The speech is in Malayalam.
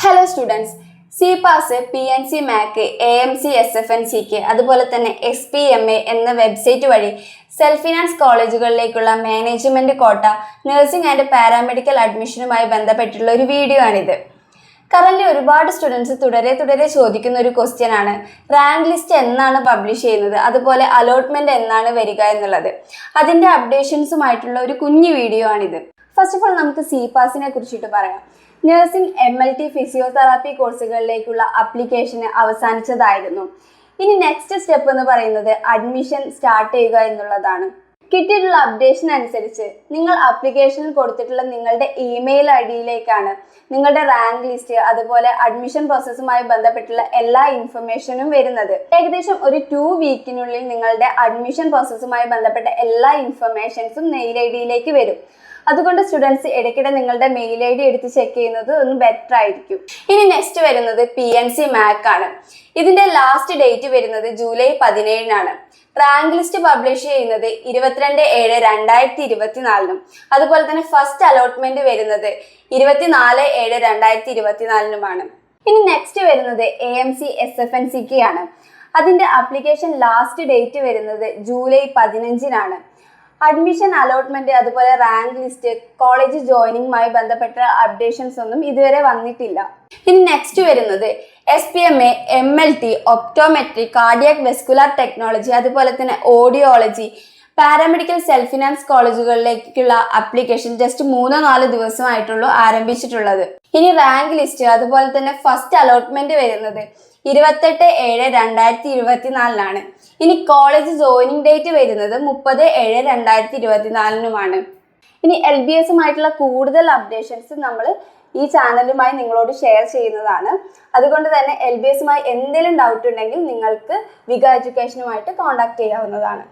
Hello students C pass P N C Mac A M C S F N സിക്ക് അതുപോലെ തന്നെ എസ് പി എം എ എന്ന വെബ്സൈറ്റ് വഴി self finance കോളേജുകളിലേക്കുള്ള management quota nursing and paramedical അഡ്മിഷനുമായി ബന്ധപ്പെട്ടിട്ടുള്ള ഒരു വീഡിയോ ആണിത്. കറന്റ് ഒരുപാട് സ്റ്റുഡൻസ് തുടരെ തുടരെ ചോദിക്കുന്ന ഒരു ക്വസ്റ്റ്യൻ ആണ്. റാങ്ക് ലിസ്റ്റ് എന്നാണ് പബ്ലിഷ് ചെയ്യുന്നത്. അതുപോലെ അലോട്ട്മെന്റ് എന്നാണ് വരിക എന്നുള്ളത്. അതിന്റെ അപ്ഡേഷൻസുമായിട്ടുള്ള ഒരു കുഞ്ഞു വീഡിയോ ആണിത്. ഫസ്റ്റ് ഓഫ് ഓൾ നമുക്ക് സി പാസിനെ കുറിച്ചിട്ട് പറയാം. Nursing M L T physiotherapy കോഴ്സുകളിലേക്കുള്ള അപ്ലിക്കേഷന് അവസാനിച്ചതായിരുന്നു. ഇനി നെക്സ്റ്റ് സ്റ്റെപ്പ് എന്ന് പറയുന്നത് അഡ്മിഷൻ സ്റ്റാർട്ട് ചെയ്യുക എന്നുള്ളതാണ്. കിട്ടിയിട്ടുള്ള അപ്ഡേഷൻ അനുസരിച്ച് നിങ്ങൾ അപ്ലിക്കേഷനിൽ കൊടുത്തിട്ടുള്ള നിങ്ങളുടെ ഇമെയിൽ ഐ ഡിയിലേക്കാണ് നിങ്ങളുടെ റാങ്ക് ലിസ്റ്റ് അതുപോലെ അഡ്മിഷൻ പ്രോസസ്സുമായി ബന്ധപ്പെട്ടുള്ള എല്ലാ ഇൻഫർമേഷനും വരുന്നത്. ഏകദേശം ഒരു ടു വീക്കിനുള്ളിൽ നിങ്ങളുടെ അഡ്മിഷൻ പ്രോസസ്സുമായി ബന്ധപ്പെട്ട എല്ലാ ഇൻഫർമേഷൻസും മെയിൽ ഐ ഡിയിലേക്ക് വരും. അതുകൊണ്ട് സ്റ്റുഡൻസ് ഇടയ്ക്കിടെ നിങ്ങളുടെ മെയിൽ ഐ ഡി എടുത്ത് ചെക്ക് ചെയ്യുന്നത് ഒന്ന് ബെറ്റർ ആയിരിക്കും. ഇനി നെക്സ്റ്റ് വരുന്നത് പി എൻ സി മാക് ആണ്. ഇതിന്റെ ലാസ്റ്റ് ഡേറ്റ് വരുന്നത് ജൂലൈ പതിനേഴിനാണ്. റാങ്ക് ലിസ്റ്റ് പബ്ലിഷ് ചെയ്യുന്നത് ഇരുപത്തിരണ്ട് ഏഴ് രണ്ടായിരത്തി ഇരുപത്തിനാലിനും. അതുപോലെ തന്നെ ഫസ്റ്റ് അലോട്ട്മെന്റ് വരുന്നത് ഇരുപത്തിനാല് ഏഴ് രണ്ടായിരത്തി ഇരുപത്തിനാലിനുമാണ്. ഇനി നെക്സ്റ്റ് വരുന്നത് A M C S F N സിക്ക് ആണ്. അതിന്റെ അപ്ലിക്കേഷൻ ലാസ്റ്റ് ഡേറ്റ് വരുന്നത് ജൂലൈ പതിനഞ്ചിനാണ്. അഡ്മിഷൻ അലോട്ട്മെന്റ് അതുപോലെ റാങ്ക് ലിസ്റ്റ് കോളേജ് ജോയിനിങ്ങുമായി ബന്ധപ്പെട്ട അപ്ഡേഷൻസ് ഒന്നും ഇതുവരെ വന്നിട്ടില്ല. ഇനി നെക്സ്റ്റ് വരുന്നത് S P M A M L T optometry cardiac vascular technology അതുപോലെ തന്നെ ഓഡിയോളജി പാരാമെഡിക്കൽ സെൽഫ് ഫിനാൻസ് കോളേജുകളിലേക്കുള്ള അപ്ലിക്കേഷൻ ജസ്റ്റ് മൂന്നോ നാല് ദിവസമായിട്ടുള്ളൂ ആരംഭിച്ചിട്ടുള്ളത്. ഇനി റാങ്ക് ലിസ്റ്റ് അതുപോലെ തന്നെ ഫസ്റ്റ് അലോട്ട്മെന്റ് വരുന്നത് ഇരുപത്തെട്ട് ഏഴ് രണ്ടായിരത്തി ഇരുപത്തിനാലിനാണ് ഇനി കോളേജ് ജോയിനിങ് ഡേറ്റ് വരുന്നത് മുപ്പത് ഏഴ് രണ്ടായിരത്തി ഇരുപത്തിനാലിനുമാണ് ഇനി എൽ ബി എസുമായിട്ടുള്ള കൂടുതൽ അപ്ഡേഷൻസ് നമ്മൾ ഈ ചാനലുമായി നിങ്ങളോട് ഷെയർ ചെയ്യുന്നതാണ്. അതുകൊണ്ട് തന്നെ എൽ ബി എസുമായി എന്തെങ്കിലും ഡൗട്ട് ഉണ്ടെങ്കിൽ നിങ്ങൾക്ക് വിഗ എഡ്യൂക്കേഷനുമായിട്ട് കോൺടാക്ട് ചെയ്യാവുന്നതാണ്.